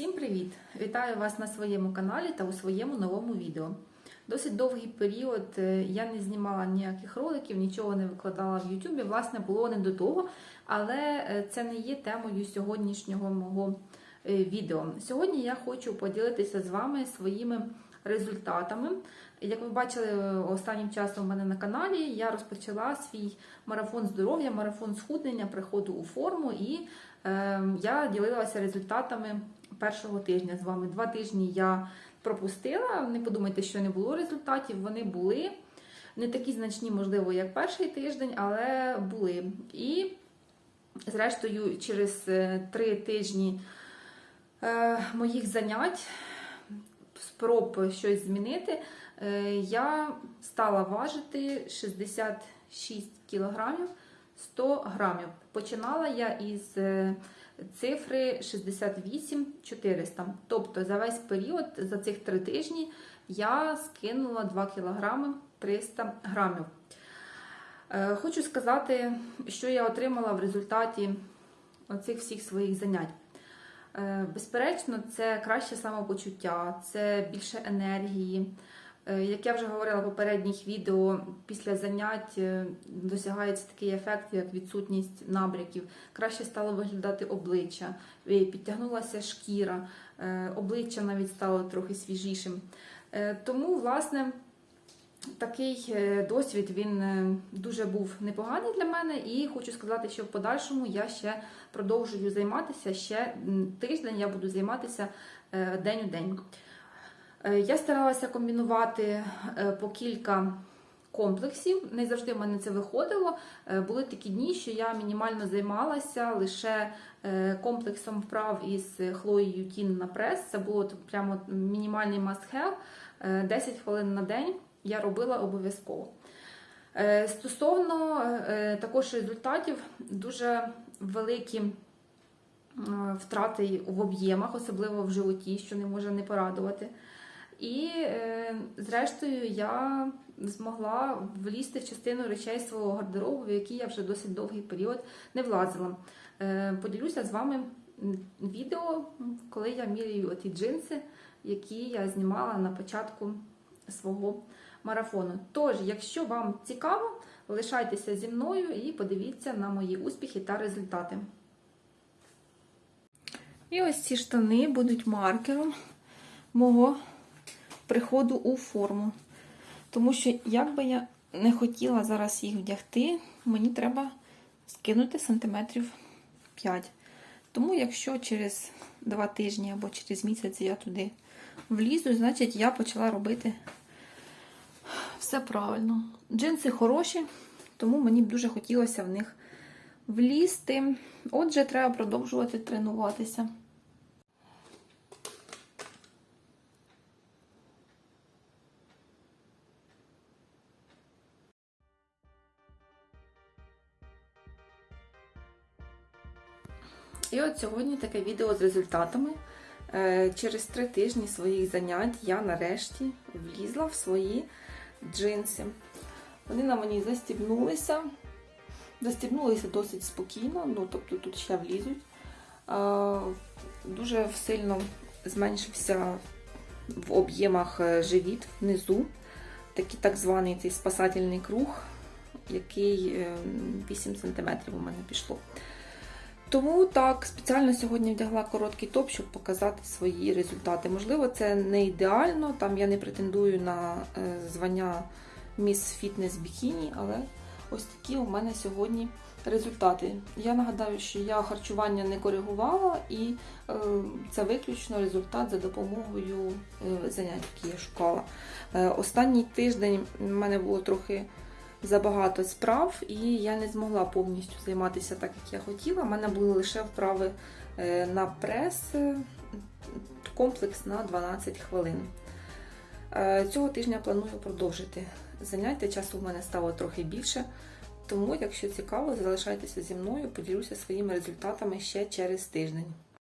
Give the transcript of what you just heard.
Всім привіт! Вітаю вас на своєму каналі та у своєму новому відео. Досить довгий період е, я не знімала ніяких роликів, нічого не викладала в YouTube. Власне, було не до того, але е, це не є темою сьогоднішнього мого е, відео. Сьогодні я хочу поділитися з вами своїми результатами. Як ви бачили останнім часом у мене на каналі, я розпочала свій марафон здоров'я, марафон схуднення, приходу у форму, і е, я ділилася результатами першого тижня з вами. Два тижні я пропустила. Не подумайте, що не було результатів. Вони були не такі значні, можливо, як перший тиждень, але були. І, зрештою, через е, три тижні е, моїх занять, спроб щось змінити, е, я стала важити 66 кілограмів 100 грамів. Починала я із цифри 68 400. Тобто за весь період, за цих три тижні, я скинула 2 кілограми 300 грамів. Е, Хочу сказати, що я отримала в результаті оцих всіх своїх занять. Е, Безперечно, це краще самопочуття, це більше енергії. Е, Як я вже говорила в попередніх відео, після занять е, досягається такий ефект, як відсутність набряків. Краще стало виглядати обличчя, е, підтягнулася шкіра, обличчя навіть стало трохи свіжішим. Тому, власне, такий досвід він дуже був непоганий для мене, і хочу сказати, що в подальшому я ще продовжую займатися. Ще тиждень я буду займатися день у день. Е, Я старалася комбінувати е, по кілька комплексів. Не завжди в мене це виходило. Е, Були такі дні, що я мінімально займалася лише комплексом вправ із Хлоєю Тін на прес. Це було прямо мінімальний must-have. Е, 10 хвилин на день я робила обов'язково. Стосовно також результатів, дуже великі втрати в об'ємах, особливо в животі, що не може не порадувати. І, е, зрештою, я змогла влізти в частину речей свого гардеробу, в які я вже досить довгий період не влазила. Е, Поділюся з вами відео, коли я міряю оті джинси, які я знімала на початку свого марафону. Тож, якщо вам цікаво, лишайтеся зі мною і подивіться на мої успіхи та результати. І ось ці штани будуть маркером мого приходу у форму. Тому що, як би я не хотіла зараз їх вдягти, мені треба скинути сантиметрів 5. Тому, якщо через 2 тижні або через місяць я туди влізу, значить я почала робити все правильно. Джинси хороші, тому мені б дуже хотілося в них влізти. Отже, треба продовжувати тренуватися. І от сьогодні таке відео з результатами. Е, Через три тижні своїх занять я нарешті влізла в свої джинси. Вони на мені застібнулися. Застібнулися досить спокійно, ну тобто тут ще влізуть. Е, Дуже сильно зменшився в об'ємах е, живіт внизу. Такий так званий цей спасательний круг, який е, 8 см у мене пішло. Тому так, спеціально сьогодні вдягла короткий топ, щоб показати свої результати. Можливо, це не ідеально, там я не претендую на е, звання Міс Фітнес Бікіні, але ось такі у мене сьогодні результати. Я нагадаю, що я харчування не коригувала, і е, це виключно результат за допомогою е, занять, які я шукала. Останній тиждень в мене було трохи забагато справ, і я не змогла повністю займатися так, як я хотіла. У мене були лише вправи е, на прес, е, комплекс на 12 хвилин. Е, Цього тижня планую продовжити заняття. Часу в мене стало трохи більше. Тому, якщо цікаво, залишайтеся зі мною, поділюся своїми результатами ще через тиждень.